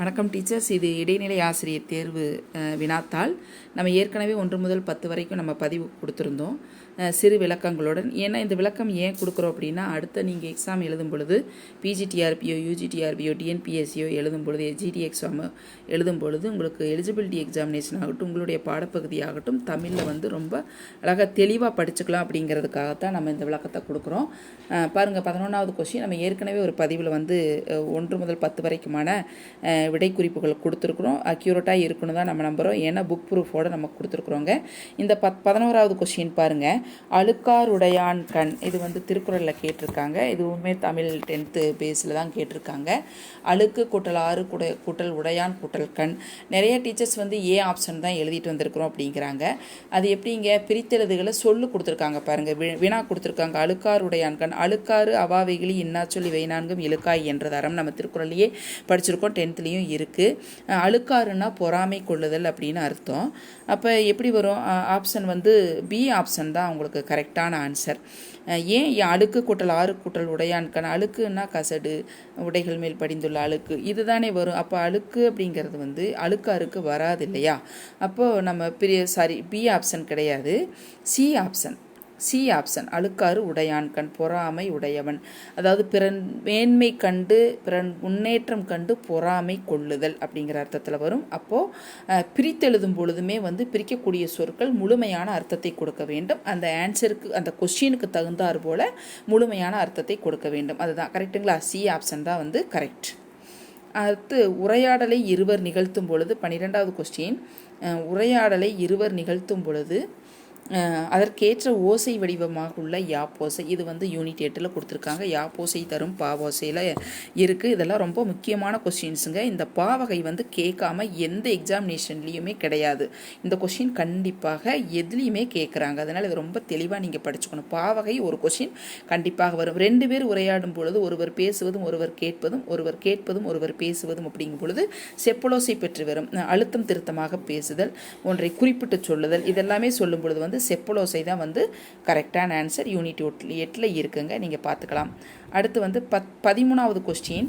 வணக்கம் டீச்சர்ஸ். இது இடைநிலை ஆசிரியர் தேர்வு வினாத்தால் வினாத்தாள். நம்ம ஏற்கனவே ஒன்று முதல் பத்து வரைக்கும் நம்ம பதிவு கொடுத்துருந்தோம். சிறு விளக்கங்களுடன். ஏன்னா இந்த விளக்கம் ஏன் கொடுக்குறோம் அப்படின்னா அடுத்த நீங்கள் எக்ஸாம் எழுதும் பொழுது பிஜிடிஆர்பியோ யூஜிடிஆர்பியோ டிஎன்பிஎஸ்சியோ எழுதும் பொழுது ஜிடி எக்ஸாம் எழுதும் பொழுது உங்களுக்கு எலிஜிபிலிட்டி எக்ஸாமினேஷன் ஆகட்டும் உங்களுடைய பாடப்பகுதி ஆகட்டும் தமிழில் வந்து ரொம்ப அழகாக தெளிவாக படிச்சுக்கலாம் அப்படிங்கிறதுக்காகத்தான் நம்ம இந்த விளக்கத்தை கொடுக்குறோம். பாருங்கள் பதினொன்றாவது கொஸ்டின் நம்ம ஏற்கனவே ஒரு பதிவில் வந்து ஒன்று முதல் பத்து வரைக்குமான விடை குறிப்புகள் கொடுத்துருக்குறோம். அக்யூரேட்டாக இருக்கணும் தான் நம்ம நம்புகிறோம் ஏன்னா புக் ப்ரூஃபோடு நம்ம கொடுத்துருக்குறோங்க. இந்த பத் பதினோராவது கொஸ்டின் பாருங்கள் அழுக்காருடையான் கண். இது வந்து திருக்குறளில் கேட்டிருக்காங்க. இதுவுமே தமிழ் டென்த்து பேஸில் தான் கேட்டிருக்காங்க. அழுக்கு கூட்டல் ஆறு குட கூட்டல் உடையான் கூட்டல் கண். நிறைய டீச்சர்ஸ் வந்து ஏ ஆப்ஷன் தான் எழுதிட்டு வந்திருக்கிறோம் அப்படிங்கிறாங்க. அது எப்படிங்க? பிரித்தெழுதுகளை சொல்லு கொடுத்துருக்காங்க பாருங்கள் வி வினா கொடுத்துருக்காங்க. அழுக்காருடையான் கண். அழுக்காறு அவாவைகளி இன்னா சொல்லி வைநான்கும் இழுக்காய் என்ற தரம் நம்ம திருக்குறள்லையே படிச்சிருக்கோம். டென்த்லேயும் இருக்குது அழுக்காறுன்னா பொறாமை கொள்ளுதல் அப்படின்னு அர்த்தம். அப்போ எப்படி வரும்? ஆப்ஷன் வந்து பி ஆப்ஷன் தான் அவங்க உங்களுக்கு கரெக்டான ஆன்சர் ஏன் அழுக்கு கூட்டல் ஆறு கூட்டல் உடையான்கான அழுக்குன்னா கசடு உடைகள் மேல் படிந்துள்ள அழுக்கு. இதுதானே வரும். அப்போ அழுக்கு அப்படிங்கிறது வந்து அழுக்காருக்கு வராது இல்லையா? அப்போது நம்ம பெரிய சாரி பி ஆப்ஷன் கிடையாது. சி ஆப்ஷன் சி ஆப்ஷன் அழுக்காறு உடையான் கண் பொறாமை உடையவன். அதாவது பிறன் மேன்மை கண்டு பிறன் முன்னேற்றம் கண்டு பொறாமை கொள்ளுதல் அப்படிங்கிற அர்த்தத்தில் வரும். அப்போது பிரித்தெழுதும் பொழுதுமே வந்து பிரிக்கக்கூடிய சொற்கள் முழுமையான அர்த்தத்தை கொடுக்க வேண்டும். அந்த ஆன்சருக்கு அந்த கொஸ்டினுக்கு தகுந்தார் போல முழுமையான அர்த்தத்தை கொடுக்க வேண்டும். அதுதான். கரெக்டுங்களா சி ஆப்ஷன் தான் வந்து கரெக்ட். அடுத்து உரையாடலை இருவர் நிகழ்த்தும் பொழுது பன்னிரெண்டாவது கொஸ்டின் உரையாடலை இருவர் நிகழ்த்தும் பொழுது அதற்கேற்ற ஓசை வடிவமாக உள்ள யாப்போசை இது வந்து யூனிட் எட்டில் கொடுத்துருக்காங்க. யாப்போசை தரும் பாவோசையில் இருக்குது இதெல்லாம் ரொம்ப முக்கியமான கொஸ்டின்ஸுங்க இந்த பாவகை வந்து கேட்காம எந்த எக்ஸாமினேஷன்லேயுமே கிடையாது. இந்த கொஷின் கண்டிப்பாக எதுலேயுமே கேட்குறாங்க. அதனால் இது ரொம்ப தெளிவாக நீங்கள் படிச்சுக்கணும். பாவகை ஒரு கொஷின் கண்டிப்பாக வரும். ரெண்டு பேர் உரையாடும் பொழுது ஒருவர் பேசுவதும் ஒருவர் கேட்பதும் ஒருவர் கேட்பதும் ஒருவர் பேசுவதும் அப்படிங்கும் பொழுது செப்பலோசை பெற்று வரும். அழுத்தம் திருத்தமாக பேசுதல் ஒன்றை குறிப்பிட்டு சொல்லுதல் இதெல்லாமே சொல்லும் பொழுது வந்து வந்து செப்புலோசை தான் வந்து கரெக்டான ஆன்சர் யூனிட் எட்டில் இருக்குங்க. நீங்கள் பார்த்துக்கலாம். அடுத்து வந்து பத் பதிமூணாவது கொஸ்டின்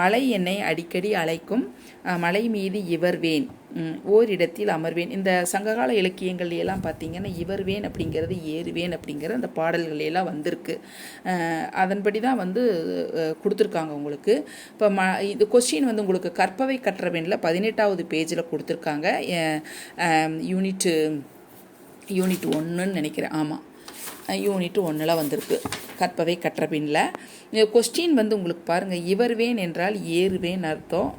மலை என்னை அடிக்கடி அழைக்கும். மலை மீது இவர்வேன் ஓரிடத்தில் அமர்வேன். இந்த சங்ககால இலக்கியங்கள் எல்லாம் பார்த்தீங்கன்னா இவர்வேன் அப்படிங்கிறது ஏறுவேன் அப்படிங்கிற அந்த பாடல்கள் எல்லாம் வந்திருக்கு. அதன்படி தான் வந்து கொடுத்துருக்காங்க உங்களுக்கு. இப்போ ம இது கொஸ்டின் வந்து உங்களுக்கு கற்பவை கற்றவேனில் பதினெட்டாவது பேஜில் கொடுத்துருக்காங்க. யூனிட்டு யூனிட் ஒன்றுன்னு நினைக்கிறேன். ஆமாம் யூனிட் ஒன்றில் வந்திருக்கு. கற்பவை கற்றபின்னில் கொஸ்டின் வந்து உங்களுக்கு பாருங்கள் இவர்வேன் என்றால் ஏறுவேன் அர்த்தம்.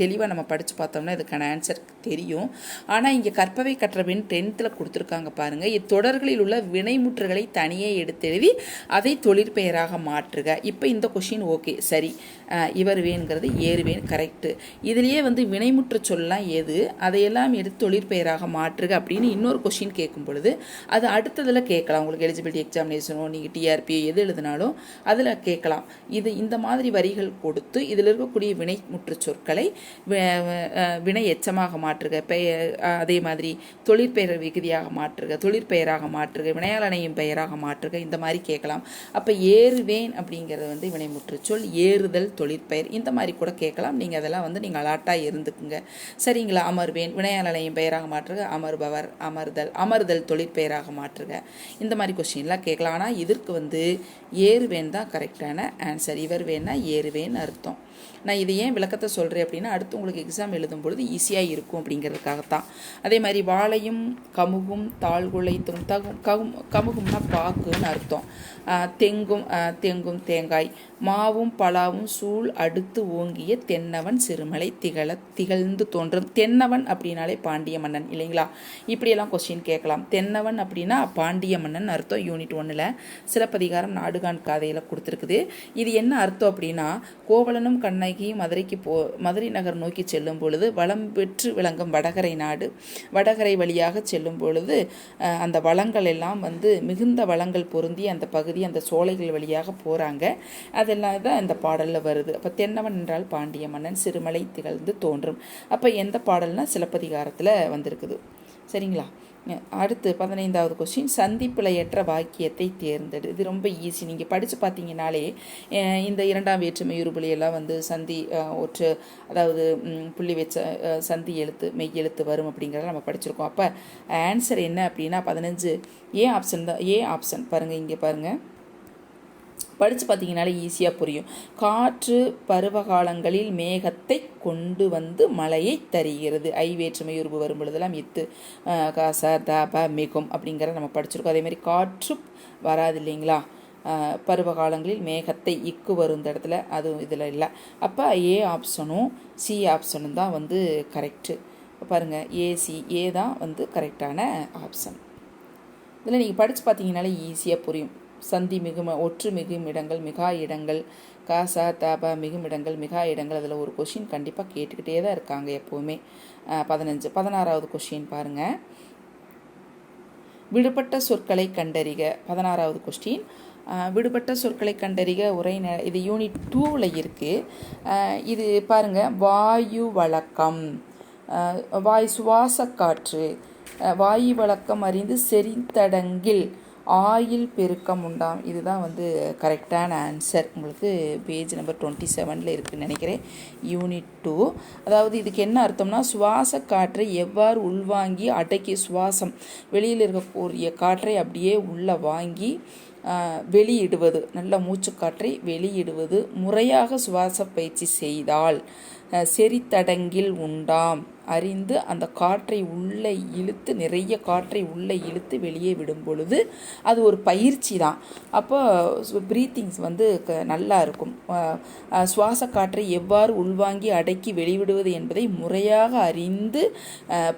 தெளிவாக நம்ம படித்து பார்த்தோம்னா இதுக்கான ஆன்சர் தெரியும். ஆனால் இங்கே கற்பவை கற்றபின் டென்த்தில் கொடுத்துருக்காங்க பாருங்கள் இத்தொடர்களில் உள்ள வினைமுற்றுகளை தனியே எடுத்தெழுதி அதை தொழிற்பெயராக மாற்றுக. இப்போ இந்த கொஷின் ஓகே சரி. இவர்வேங்கிறது ஏறுவேன் கரெக்டு இதுலேயே வந்து வினைமுற்று சொல்லலாம் எது? அதையெல்லாம் எடுத்து தொழிற்பெயராக மாற்றுக அப்படின்னு இன்னொரு கொஷின் கேட்கும் பொழுது அது அடுத்ததில் கேட்கலாம். உங்களுக்கு எலிஜிபிலிட்டி எக்ஸாமினேஷனோ நீங்கள் டிஆர்பி எது எழுதினாலும் அதில் கேட்கலாம். இது இந்த மாதிரி வரிகள் கொடுத்து இதில் இருக்கக்கூடிய வினை சொற்களை வினை எச்சமாக மாற்றுக பெயர் அதே மாதிரி தொழிற்பெயர் விகுதியாக மாற்றுக தொழிற்பெயராக மாற்றுக வினையாளனையும் பெயராக மாற்றுக இந்த மாதிரி கேட்கலாம். அப்போ ஏறுவேன் அப்படிங்கிறது வந்து வினை முற்றுச்சொல் ஏறுதல் தொழிற்பெயர் இந்த மாதிரி கூட கேட்கலாம். நீங்கள் அதெல்லாம் வந்து நீங்கள் அலாட்டாக இருந்துக்குங்க. சரிங்களா? அமர்வேன் வினையாளனையும் பெயராக மாற்றுக அமர்பவர் அமர்தல் அமர்தல் தொழிற்பெயராக மாற்றுக. இந்த மாதிரி கொஸ்டின்லாம் கேட்கலாம். ஆனால் இதற்கு வந்து ஏறுவேன் தான் கரெக்டான ஆன்சர் இவர் வேணா ஏறுவேன் அர்த்தம். நான் இது ஏன் விளக்கத்தை சொல்கிறேன் அப்படின்னா அடுத்து உங்களுக்கு எக்ஸாம் எழுதும் பொழுது ஈஸியாக இருக்கும் அப்படிங்கிறதுக்காகத்தான். அதே மாதிரி வாழையும் கமுகும் தாழ்குலைத்தும் தகும் கமுகும்னா பாக்குன்னு அர்த்தம். தெங்கும் தெங்கும் தேங்காய் மாவும் பலாவும் சூழ் அடுத்து ஓங்கிய தென்னவன் சிறுமலை திகழ திகழ்ந்து தோன்றும். தென்னவன் அப்படின்னாலே பாண்டிய மன்னன் இல்லைங்களா? இப்படியெல்லாம் கொஸ்டின் கேட்கலாம். தென்னவன் அப்படின்னா பாண்டிய மன்னன் அர்த்தம் யூனிட் ஒன்றில் சிலப்பதிகாரம் நாடுகான் காதையில் கொடுத்துருக்குது. இது என்ன அர்த்தம் அப்படின்னா கோவலனும் கண்ணகி மதுரைக்கு போ மதுரை நகர் நோக்கி செல்லும் பொழுது வளம் பெற்று விளங்கும் வடகரை நாடு. வடகரை வழியாக செல்லும் பொழுது அந்த வளங்கள் எல்லாம் வந்து மிகுந்த வளங்கள் பொருந்தி அந்த பகுதி அந்த சோலைகள் வழியாக போகிறாங்க அதெல்லாம் தான் இந்த பாடலில் வருது. அப்போ தென்னவன் என்றால் பாண்டிய மன்னன் சிறுமலை திகழ்ந்து தோன்றும். அப்போ எந்த பாடல்னால் சிலப்பதிகாரத்தில் வந்திருக்குது. சரிங்களா? அடுத்து பதினைந்தாவது கொஸ்டின் சந்திப்பிழையற்ற வாக்கியத்தை தேர்ந்தெடு. இது ரொம்ப ஈஸி நீங்கள் படித்து பார்த்தீங்கனாலே இந்த இரண்டாம் வேற்றுமை உருபுலி எல்லாம் வந்து சந்தி ஒற்று அதாவது புள்ளி வச்ச சந்தி எழுத்து மெய் எழுத்து வரும் அப்படிங்கிறத நம்ம படிச்சிருக்கோம். அப்போ ஆன்சர் என்ன அப்படின்னா பதினஞ்சு. ஏ ஆப்ஷன் தான் ஏ ஆப்ஷன் பாருங்கள் இங்கே பாருங்கள் படித்து பார்த்தீங்கனாலே ஈஸியாக புரியும். காற்று பருவகாலங்களில் மேகத்தை கொண்டு வந்து மழையை தருகிறது. ஐ வேற்றுமை உருவு வரும் பொழுதெல்லாம் இத்து காச க த ப மிகும் அப்படிங்கிறத நம்ம படிச்சிருக்கோம். அதே மாதிரி காற்று வராது இல்லைங்களா? பருவ பருவகாலங்களில் மேகத்தை இக்கு வரும் இந்த இடத்துல அதுவும் இதில் இல்லை. அப்போ ஏ ஆப்ஷனும் சி ஆப்ஷனும் தான் வந்து கரெக்டு பாருங்கள் ஏசி ஏ தான் வந்து கரெக்டான ஆப்ஷன் இதில் நீங்கள் படித்து பார்த்தீங்கனாலே ஈஸியாக புரியும். சந்தி மிகும் ஒற்று மிகும் இடங்கள் மிகா இடங்கள் காசா தாபா மிகும் இடங்கள் மிகா இடங்கள் அதில் ஒரு கொஷின் கண்டிப்பாக கேட்டுக்கிட்டே தான் இருக்காங்க எப்போவுமே. பதினஞ்சு பதினாறாவது கொஷின் பாருங்கள் விடுபட்ட சொற்களை கண்டறிக. பதினாறாவது கொஸ்டின் விடுபட்ட சொற்களை கண்டறிக. உரை ந- இது யூனிட் டூவில் இருக்குது இது பாருங்கள் வாயு வழக்கம். வாய் சுவாச காற்று. வாயு வழக்கம் அறிந்து செறிந்தடங்கில். ஆயில் பெருக்கம் உண்டாம் இதுதான் வந்து கரெக்டான ஆன்சர் உங்களுக்கு பேஜ் நம்பர் டுவெண்ட்டி செவனில் இருக்குதுன்னு நினைக்கிறேன். யூனிட் டூ அதாவது இதுக்கு என்ன அர்த்தம்னா சுவாச காற்றை எவ்வாறு உள்வாங்கி அடக்கி சுவாசம் வெளியில் இருக்கக்கூடிய காற்றை அப்படியே உள்ளே வாங்கி வெளியிடுவது நல்ல மூச்சுக்காற்றை வெளியிடுவது முறையாக சுவாச பயிற்சி செய்தால் ஆஹ், செறித்தடங்கில் உண்டாம். அறிந்து அந்த காற்றை உள்ளே இழுத்து நிறைய காற்றை உள்ளே இழுத்து வெளியே விடும் பொழுது அது ஒரு பயிற்சி தான். அப்போ ப்ரீத்திங்ஸ் வந்து க- நல்லா இருக்கும். சுவாச காற்றை எவ்வாறு உள்வாங்கி அடக்கி வெளிவிடுவது என்பதை முறையாக அறிந்து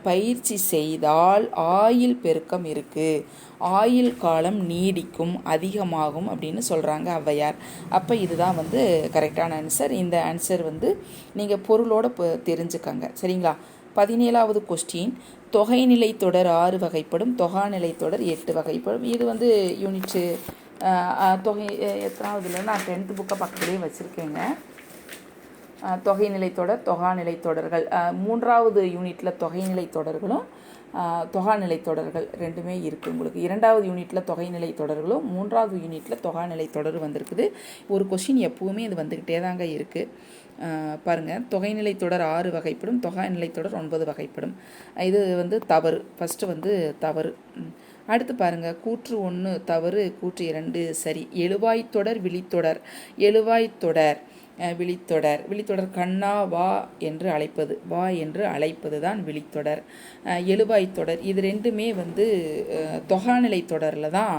பயிற்சி செய்தால் ஆயில் பெருக்கம் இருக்குது ஆயுள் காலம் நீடிக்கும் அதிகமாகும் அப்படின்னு சொல்கிறாங்க ஔவையார். அப்போ இதுதான் வந்து கரெக்டான ஆன்சர் இந்த ஆன்சர் வந்து நீங்கள் பொருளோட தெரிஞ்சுக்கங்க. சரிங்களா? பதினேழாவது கொஸ்டின் தொகைநிலை தொடர் ஆறு வகைப்படும். தொகாநிலை தொடர் எட்டு வகைப்படும். இது வந்து யூனிட்டு தொகை எத்தனாவதுல? நான் டென்த்து புக்கை பக்கத்துலேயே வச்சுருக்கேங்க. தொகைநிலை தொடர் தொகாநிலை தொடர்கள். மூன்றாவது யூனிட்டில் தொகைநிலை தொடர்களும் தொகாநிலை தொடர்கள் ரெண்டுமே இருக்குது உங்களுக்கு. இரண்டாவது யூனிட்டில் தொகைநிலை தொடர்களும் மூன்றாவது யூனிட்டில் தொகாநிலை தொடர் வந்திருக்குது. ஒரு கொஷின் எப்போவுமே இது வந்துக்கிட்டே தாங்க இருக்குது பாருங்கள் தொகைநிலை தொடர் ஆறு வகைப்படும். தொகைநிலை தொடர் ஒன்பது வகைப்படும். இது வந்து தவறு. ஃபஸ்ட்டு வந்து தவறு. அடுத்து பாருங்கள் கூற்று ஒன்று தவறு கூற்று இரண்டு சரி. எழுவாய் தொடர் விழித்தொடர். எழுவாய் தொடர் விழித்தொடர். விழித்தொடர் கண்ணா வா என்று அழைப்பது. வா என்று அழைப்பது தான் விழித்தொடர் எழுவாய் தொடர். இது ரெண்டுமே வந்து தொகாநிலை தொடரில் தான்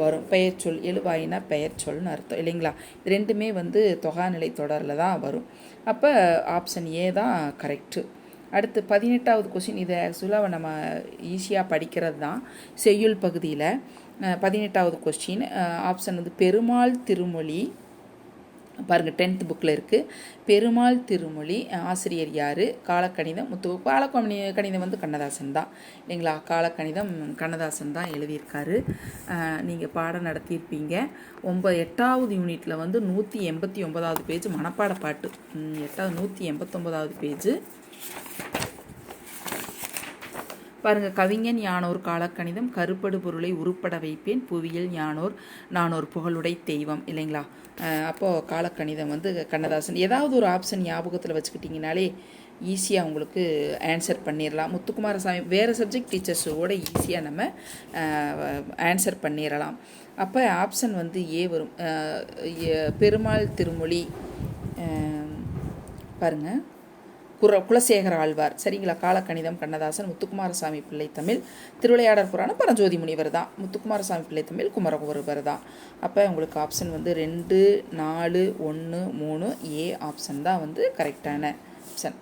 வரும். பெயர்ச்சொல் எழுவாயினா பெயர்ச்சொல்னு அர்த்தம் இல்லைங்களா? இது ரெண்டுமே வந்து தொகாநிலை தொடரில் தான் வரும். அப்போ ஆப்ஷன் ஏ தான் கரெக்டு அடுத்து பதினெட்டாவது கொஷின் இது ஆக்சுவலாக நம்ம ஈஸியாக படிக்கிறது தான் செய்யுள் பகுதியில். பதினெட்டாவது கொஸ்டின் ஆப்ஷன் வந்து பெருமாள் திருமொழி பாருங்கள் டென்த் புக்கில் இருக்குது பெருமாள் திருமொழி ஆசிரியர் யார்? காலக்கணிதம் முத்து காலக்கணி கணிதம் வந்து கண்ணதாசன் தான். இல்லைங்களா? காலக்கணிதம் கண்ணதாசன் தான் எழுதியிருக்காரு. நீங்கள் பாடம் நடத்தியிருப்பீங்க. ஒம்பது எட்டாவது யூனிட்டில் வந்து நூற்றி எண்பத்தி ஒன்பதாவது பேஜ் மனப்பாட பாட்டு. எட்டாவது நூற்றி எண்பத்தொம்போதாவது பேஜ் பாருங்கள் கவிஞன் யானோர் காலக்கணிதம் கருப்படு பொருளை உருப்பட வைப்பேன் புவியில் யானோர் நானோர் புகழுடை தெய்வம் இல்லைங்களா? அப்போது காலக்கணிதம் வந்து கண்ணதாசன். ஏதாவது ஒரு ஆப்ஷன் ஞாபகத்தில் வச்சுக்கிட்டிங்கனாலே ஈஸியாக உங்களுக்கு ஆன்சர் பண்ணிடலாம் முத்துக்குமாரசாமி வேறு சப்ஜெக்ட் டீச்சர்ஸோட ஈஸியாக நம்ம ஆன்சர் பண்ணிடலாம் அப்போ ஆப்ஷன் வந்து ஏ வரும். பெருமாள் திருமொழி பாருங்கள் குர குலசேகர ஆழ்வார் சரிங்களா? காலக்கணிதம் கண்ணதாசன் முத்துக்குமாரசாமி பிள்ளை தமிழ் திருவிளையாடற் புராணம் பரஞ்சோதி முனிவர் தான். முத்துக்குமாரசாமி பிள்ளை தமிழ் குமரகுருவர் தான். அப்போ உங்களுக்கு ஆப்ஷன் வந்து ரெண்டு நாலு ஒன்று மூணு ஏ ஆப்ஷன் தான் வந்து கரெக்டான ஆப்ஷன்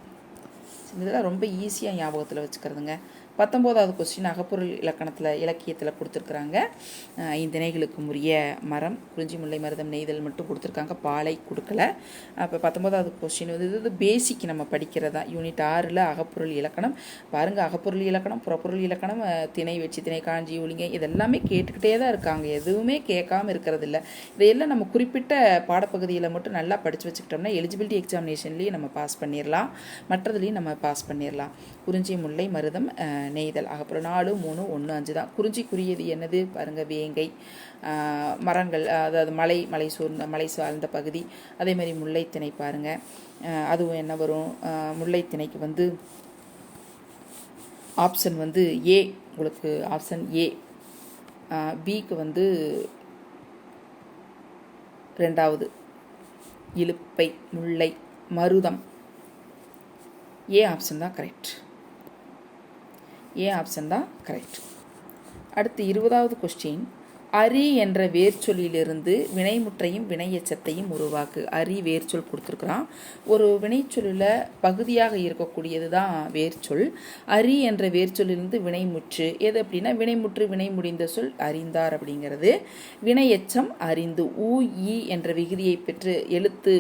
இதெல்லாம் ரொம்ப ஈஸியாக ஞாபகத்தில் வச்சுக்கிறதுங்க. பத்தொம்போதாவது கொஸ்டின் அகப்பொருள் இலக்கணத்தில் இலக்கியத்தில் கொடுத்துருக்குறாங்க. அஹ் உரிய மரம் குறிஞ்சி முல்லை மருதம் நெய்தல் மட்டும் கொடுத்துருக்காங்க. பாலை கொடுக்கல. அப்போ பத்தொம்போதாவது கொஸ்டின் வந்து இது பேசிக் நம்ம படிக்கிறதா? யூனிட் ஆறில் அகப்பொருள் இலக்கணம். பாருங்கள் அகப்பொருள் இலக்கணம் புறப்பொருள் இலக்கணம் திணை வெற்றி திணை காஞ்சி ஒளிங்க இதெல்லாமே கேட்டுக்கிட்டே தான் இருக்காங்க. எதுவுமே கேட்காம இருக்கிறதில்ல. இதையெல்லாம் நம்ம குறிப்பிட்ட பாடப்பகுதியில் மட்டும் நல்லா படித்து வச்சுக்கிட்டோம்னா எலிஜிபிலிட்டி எக்ஸாமினேஷன்லேயும் நம்ம பாஸ் பண்ணிடலாம் மற்றதுலேயும் நம்ம பாஸ் பண்ணிடலாம் குறிஞ்சி முல்லை மருதம் நெய்தல். அகப்புறம் நாலு மூணு ஒன்று அஞ்சு தான். குறிஞ்சிக்குரியது என்னது? பாருங்கள் வேங்கை மரங்கள் அதாவது மலை மலை சூழ்ந்த மலை சார்ந்த பகுதி. அதே மாதிரி முல்லைத்திணை பாருங்கள் அதுவும் என்ன வரும்? முல்லைத்திணைக்கு வந்து ஆப்ஷன் வந்து ஏ உங்களுக்கு ஆப்ஷன் ஏ பிக்கு வந்து ரெண்டாவது. இலுப்பை முல்லை மருதம். ஏ ஆப்ஷன் தான் கரெக்ட் ஏ ஆப்ஷன் தான் கரெக்ட் அடுத்து இருபதாவது கொஸ்டின் அரி என்ற வேர்ச்சொல்லிலிருந்து வினைமுற்றையும் வினையெச்சத்தையும் உருவாக்கு. அரி வேர்ச்சொல் கொடுத்துருக்குறான். ஒரு வினைச்சொல்லில் பகுதியாக இருக்கக்கூடியது தான் வேர்ச்சொல். அரி என்ற வேர்ச்சொல்லிலிருந்து வினைமுற்று. எது அப்படின்னா வினைமுற்று வினை முடிந்த சொல் அறிந்தார் அப்படிங்கிறது. வினையச்சம் அறிந்து ஊ இ என்ற விகுதியை பெற்று எழுத்து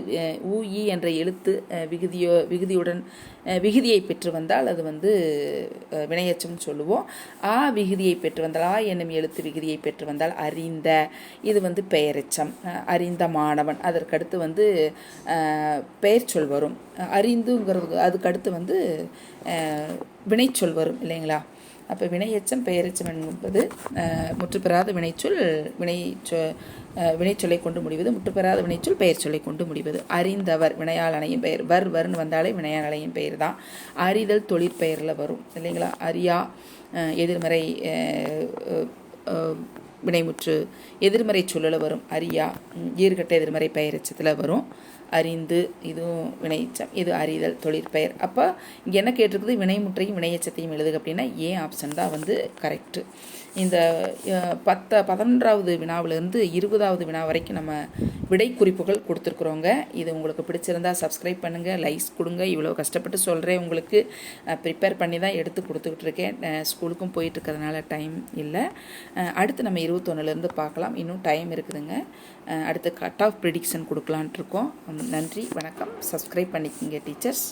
ஊ இ என்ற எழுத்து விகுதியோ விகுதியுடன் விகுதியை பெற்று வந்தால் அது வந்து வினையச்சம்னு சொல்லுவோம். ஆ விகுதியை பெற்று வந்தால் ஆ என்னும் எழுத்து விகுதியை பெற்று வந்தால் அறிந்த இது வந்து பெயரெச்சம். அறிந்த மாணவன். அதற்கடுத்து வந்து பெயர்ச்சொல் வரும் அறிந்துங்கிறது அதுக்கடுத்து வந்து வினைச்சொல் வரும் இல்லைங்களா? அப்போ வினையச்சம் பெயரெச்சம் என்பது முற்றுப்பெறாத வினைச்சொல் வினை சொ- வினைச்சொல்லை கொண்டு முடிவது முற்றுப்பெறாத வினைச்சொல் பெயர் சொல்லை கொண்டு முடிவது. அறிந்தவர் வினையால் அணையும் பெயர். வர் வர்னு வந்தாலே வினையால் அணையும் பெயர் தான். அறிதல் தொழிற்பெயரில் வரும் இல்லைங்களா? அறியா எதிர்மறை வினைமுற்று எதிர்மறை சொல்லல வரும். அறியா ஈர்கட்ட எதிர்மறை பெயரச்சத்தில் வரும். அறிந்து இதுவும் வினைச்சம் இது அறிதல் தொழிற்பெயர் அப்போ இங்கே என்ன கேட்டிருக்குது? வினைமுற்றையும் வினையச்சத்தையும் எழுதுக அப்படின்னா ஏன் ஆப்ஷன் தான் வந்து கரெக்டு இந்த பத்த பதினொன்றாவது வினாவிலிருந்து இருபதாவது வினா வரைக்கும் நம்ம விடை குறிப்புகள் கொடுத்துருக்குறோங்க. இது உங்களுக்கு பிடிச்சிருந்தா சப்ஸ்கிரைப் பண்ணுங்கள் லைக்ஸ் கொடுங்க. இவ்வளோ கஷ்டப்பட்டு சொல்கிறேன் உங்களுக்கு. ப்ரிப்பேர் பண்ணி தான் எடுத்து கொடுத்துக்கிட்டு இருக்கேன் ஸ்கூலுக்கும் போயிட்டுருக்கிறதுனால டைம் இல்லை. அடுத்து நம்ம இருபத்தொன்னுலேருந்து பார்க்கலாம். இன்னும் டைம் இருக்குதுங்க. அடுத்து கட் ஆஃப் ப்ரிடிக்ஷன் கொடுக்கலான்ட்டு இருக்கோம். நன்றி வணக்கம். சப்ஸ்கிரைப் பண்ணிக்கோங்க டீச்சர்ஸ்